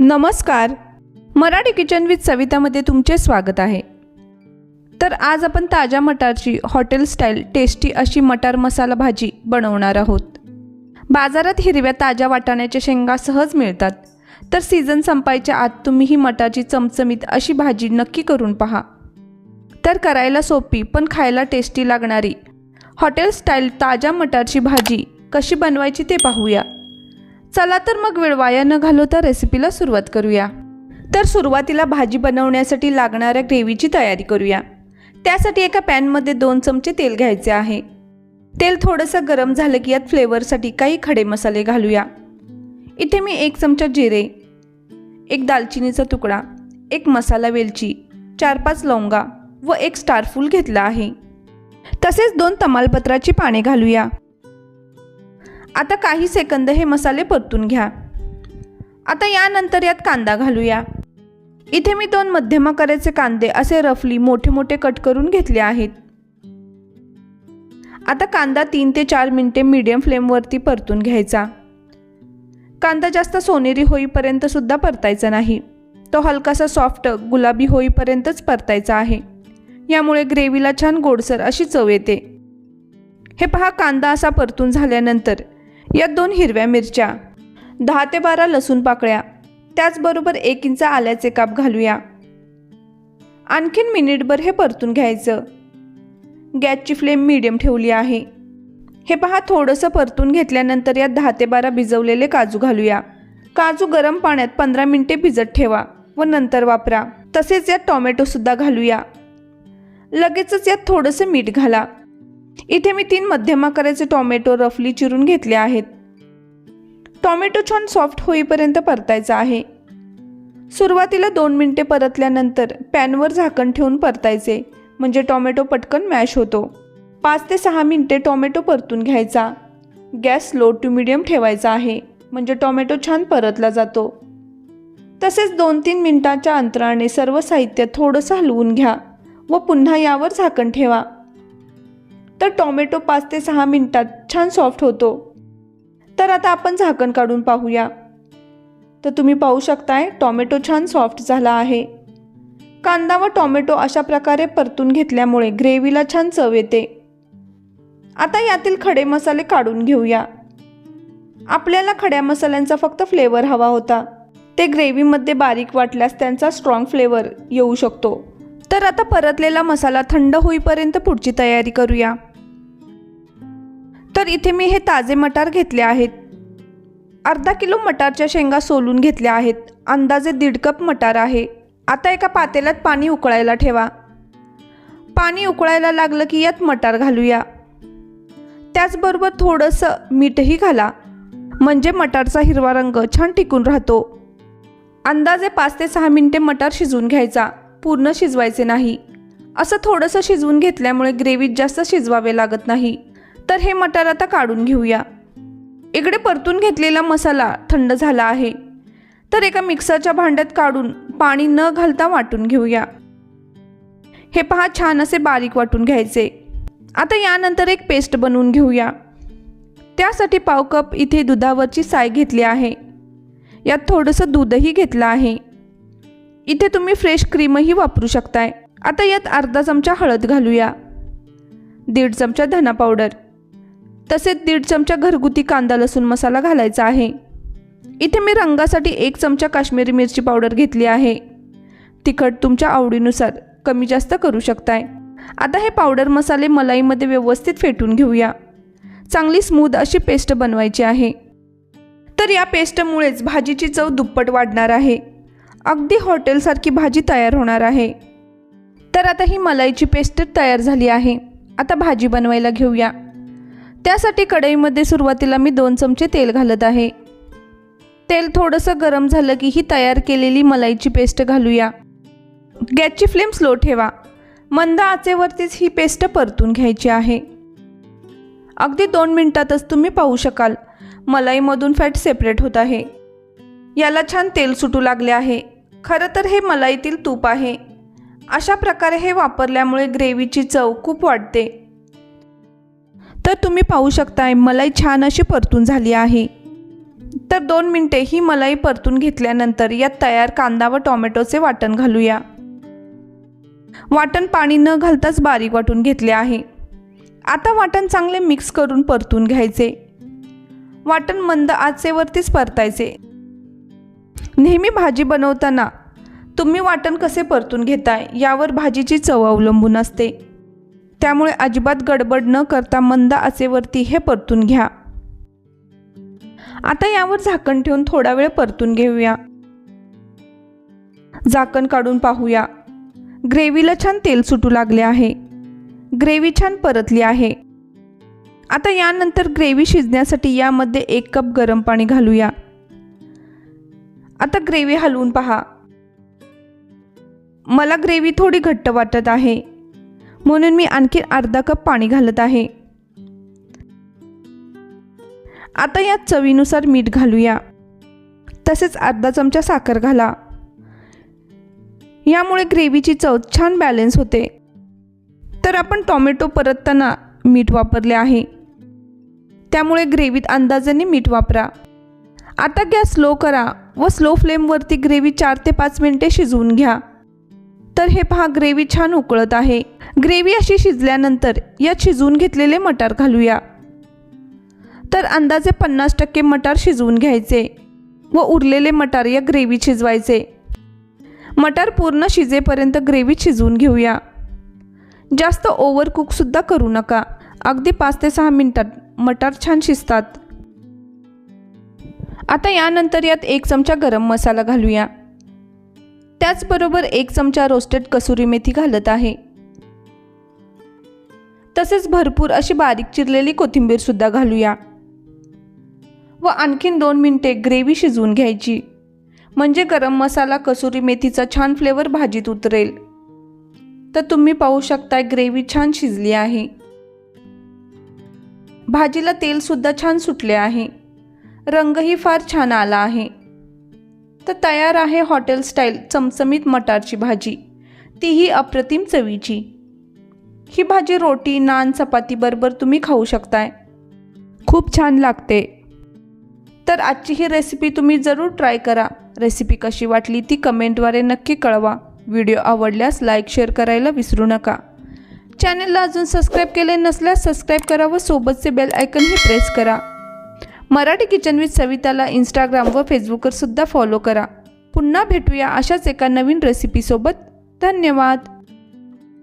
नमस्कार. Marathi kitchen with सवितामध्ये तुमचे स्वागत आहे. तर आज आपण ताज्या मटारची हॉटेल स्टाईल टेस्टी अशी मटार मसाला भाजी बनवणार आहोत. बाजारात हिरव्या ताज्या वाटाण्याच्या शेंगा सहज मिळतात. तर सीझन संपायच्या आत तुम्ही ही मटारची चमचमीत अशी भाजी नक्की करून पहा. तर करायला सोपी पण खायला टेस्टी लागणारी हॉटेल स्टाईल ताज्या मटारची भाजी कशी बनवायची ते पाहूया. चला तर मग वेळ वाया न घालवता रेसिपीला सुरुवात करूया. तर सुरुवातीला भाजी बनवण्यासाठी लागणाऱ्या ग्रेव्हीची तयारी करूया. त्यासाठी एका पॅनमध्ये दोन चमचे तेल घ्यायचे आहे. तेल थोडंसं गरम झालं की यात फ्लेवरसाठी काही खडे मसाले घालूया. इथे मी एक चमचा जिरे एक दालचिनीचा तुकडा एक मसाला वेलची चार पाच लवंगा व एक स्टारफूल घेतला आहे. तसेच दोन तमालपत्राची पाने घालूया. आता काही सेकंद हे मसाले परतून घ्या. आता यानंतर यात कांदा घालूया. इथे मी दोन मध्यम आकाराचे कांदे असे रफली मोठे मोठे कट करून घेतले आहेत. आता कांदा तीन ते चार मिनटे मीडियम फ्लेमवरती परतून घ्यायचा. कांदा जास्त सोनेरी होईपर्यंत सुद्धा परतायचा नाही. तो हलकासा सॉफ्ट गुलाबी होईपर्यंतच परतायचा आहे. यामुळे ग्रेव्हीला छान गोडसर अशी चव येते. हे पहा कांदा असा परतून झाल्यानंतर यात दोन हिरव्या मिरच्या. दहा ते बारा लसूण पाकळ्या. त्याचबरोबर एक इंच आल्याचे काप घालूया. आणखीन मिनिटभर हे परतून घ्यायचं. गॅसची फ्लेम मीडियम ठेवली आहे. हे पहा थोडंसं परतून घेतल्यानंतर यात दहा ते बारा भिजवलेले काजू घालूया. काजू गरम पाण्यात पंधरा मिनिटे भिजत ठेवा व नंतर वापरा. तसेच यात टॉमॅटोसुद्धा घालूया. लगेचच यात थोडंसं मीठ घाला. इथे मी तीन मध्यम आकाराचे टॉमॅटो रफली चिरून घेतले आहेत. टॉमॅटो छान सॉफ्ट होईपर्यंत परतायचा आहे. सुरुवातीला दोन मिनटे परतल्यानंतर पॅनवर झाकण ठेवून परतायचे म्हणजे टॉमॅटो पटकन मॅश होतो. पाच ते सहा मिनटे टॉमॅटो परतून घ्यायचा. गॅस लो टू मिडियम ठेवायचा आहे म्हणजे टॉमॅटो छान परतला जातो. तसेच दोन तीन मिनटाच्या अंतराने सर्व साहित्य थोडंसं हलवून घ्या व पुन्हा यावर झाकण ठेवा. तर टॉमॅटो पाच ते सहा मिनटात छान सॉफ्ट होतो. तर आता आपण झाकण काढून पाहूया. तर तुम्ही पाहू शकताय टॉमॅटो छान सॉफ्ट झाला आहे. कांदा व टॉमॅटो अशा प्रकारे परतून घेतल्यामुळे ग्रेव्हीला छान चव येते. आता यातील खडे मसाले काढून घेऊया. आपल्याला खड्या मसाल्यांचा फक्त फ्लेवर हवा होता. ते ग्रेव्हीमध्ये बारीक वाटल्यास त्यांचा स्ट्रॉंग फ्लेवर येऊ शकतो. तर आता परतलेला मसाला थंड होईपर्यंत पुढची तयारी करूया. तर इथे मी हे ताजे मटार घेतले आहेत. अर्धा किलो मटारच्या शेंगा सोलून घेतल्या आहेत. अंदाजे दीड कप मटार आहे. आता एका पातेल्यात पाणी उकळायला ठेवा. पाणी उकळायला लागलं की यात मटार घालूया. त्याचबरोबर थोडंसं मीठही घाला. म्हणजे मटारचा हिरवा रंग छान टिकून राहतो. अंदाजे पाच ते सहा मिनटे मटार शिजवून घ्यायचा. पूर्ण शिजवायचे नाही. असं थोडंसं शिजवून घेतल्यामुळे ग्रेव्हीत जास्त शिजवावे लागत नाही. तर हे मटार आता काढून घेऊया. इकडे परतून घेतलेला मसाला थंड झाला आहे. तर एका मिक्सरच्या भांड्यात काढून पाणी न घालता वाटून घेऊया. हे पहा छान असे बारीक वाटून घ्यायचे. आता यानंतर एक पेस्ट बनवून घेऊया. त्यासाठी पाव कप इथे दुधावरची साय घेतली आहे. यात थोडंसं दूधही घेतलं आहे. इथे तुम्ही फ्रेश क्रीमही वापरू शकताय. आता यात अर्धा चमचा हळद घालूया. दीड चमचा धना पावडर. तसेच दीड चमचा घरगुती कांदा लसूण मसाला घालायचा आहे. इथे मी रंगासाठी एक चमचा काश्मीरी मिरची पावडर घेतली आहे. तिखट तुमच्या आवडीनुसार कमी जास्त करू शकताय. आता हे पावडर मसाले मलाईमध्ये व्यवस्थित फेटून घेऊया. चांगली स्मूद अशी पेस्ट बनवायची आहे. तर या पेस्टमुळेच भाजीची चव दुप्पट वाढणार आहे. अगदी हॉटेलसारखी भाजी तयार होणार आहे. तर आता ही मलाईची पेस्ट तयार झाली आहे. आता भाजी बनवायला घेऊया. त्यासाठी कढईमध्ये सुरुवातीला मी दोन चमचे तेल घालत आहे. तेल थोडंसं गरम झालं की ही तयार केलेली मलाईची पेस्ट घालूया. गॅसची फ्लेम स्लो ठेवा. मंद आचेवरतीच ही पेस्ट परतून घ्यायची आहे. अगदी दोन मिनिटातच तुम्ही पाहू शकाल. मलाईमधून फॅट सेपरेट होत आहे. याला छान तेल सुटू लागले आहे. खरं तर हे मलाईतील तूप आहे. अशा प्रकारे हे वापरल्यामुळे ग्रेव्हीची चव खूप वाढते. तर तुम्ही पाहू शकताय मलाई छान अशी परतून झाली आहे. तर दोन मिनटे ही मलाई परतून घेतल्यानंतर यात तयार कांदा व टोमॅटोचे वाटण घालूया. वाटण पाणी न घालताच बारीक वाटून घेतले आहे. आता वाटण चांगले मिक्स करून परतून घ्यायचे. वाटण मंद आचेवरतीच परतायचे. नेहमी भाजी बनवताना तुम्ही वाटण कसे परतून घेताय यावर भाजीची चव अवलंबून असते. त्यामुळे अजिबात गडबड न करता मंद आचेवरती हे परतून घ्या. आता यावर झाकण ठेवून थोडा वेळ परतून घेऊया. झाकण काढून पाहूया. ग्रेव्हीला छान तेल सुटू लागले आहे. ग्रेव्ही छान परतली आहे. आता यानंतर ग्रेव्ही शिजण्यासाठी यामध्ये एक कप गरम पाणी घालूया. आता ग्रेव्ही हलवून पहा. मला ग्रेव्ही थोडी घट्ट वाटत आहे. म्हणून मी आणखी अर्धा कप पाणी घालत आहे. आता यात चवीनुसार मीठ घालूया. तसेच अर्धा चमचा साखर घाला. यामुळे ग्रेव्हीची चव छान बॅलन्स होते. तर आपण टॉमॅटो परतताना मीठ वापरले आहे. त्यामुळे ग्रेव्हीत अंदाजाने मीठ वापरा. आता गॅस स्लो करा व स्लो फ्लेमवरती ग्रेव्ही चार ते पाच मिनिटे शिजवून घ्या. तर हे पहा ग्रेव्ही छान उकळत आहे. ग्रेव्ही अशी शिजल्यानंतर यात शिजवून घेतलेले मटार घालूया. तर अंदाजे पन्नास टक्के मटार शिजवून घ्यायचे व उरलेले मटार या ग्रेव्हीत शिजवायचे. मटार पूर्ण शिजेपर्यंत ग्रेव्हीत शिजवून घेऊया. जास्त ओव्हर कुकसुद्धा करू नका. अगदी पाच ते सहा मिनिटात मटार छान शिजतात. आता यानंतर यात एक चमचा गरम मसाला घालूया. त्याचबरोबर एक चमचा रोस्टेड कसुरी मेथी घालत आहे. तसेच भरपूर अशी बारीक चिरलेली कोथिंबीर सुद्धा घालूया. व आणखीन दोन मिनटे ग्रेव्ही शिजवून घ्यायची. म्हणजे गरम मसाला कसुरी मेथीचा छान फ्लेवर भाजीत उतरेल. तर तुम्ही पाहू शकता ग्रेव्ही छान शिजली आहे. भाजीला तेलसुद्धा छान सुटले आहे. रंगही फार छान आला आहे. तर तयार आहे हॉटेल स्टाईल चमचमीत मटारची भाजी. तीही अप्रतिम चवीची. ही भाजी रोटी नान चपातीबरोबर तुम्ही खाऊ शकताय. खूप छान लागते. तर आजची ही रेसिपी तुम्ही जरूर ट्राय करा. रेसिपी कशी वाटली ती कमेंटद्वारे नक्की कळवा. व्हिडिओ आवडल्यास लाईक शेअर करायला विसरू नका. चॅनलला अजून सबस्क्राईब केले नसल्यास सबस्क्राईब करा व सोबतचे बेल आयकनही प्रेस करा. मराठी किचन विथ सविताला इंस्टाग्राम व फेसबुकवर सुद्धा फॉलो करा. पुन्हा भेटूया अशाच एका नवीन रेसिपीसोबत धन्यवाद.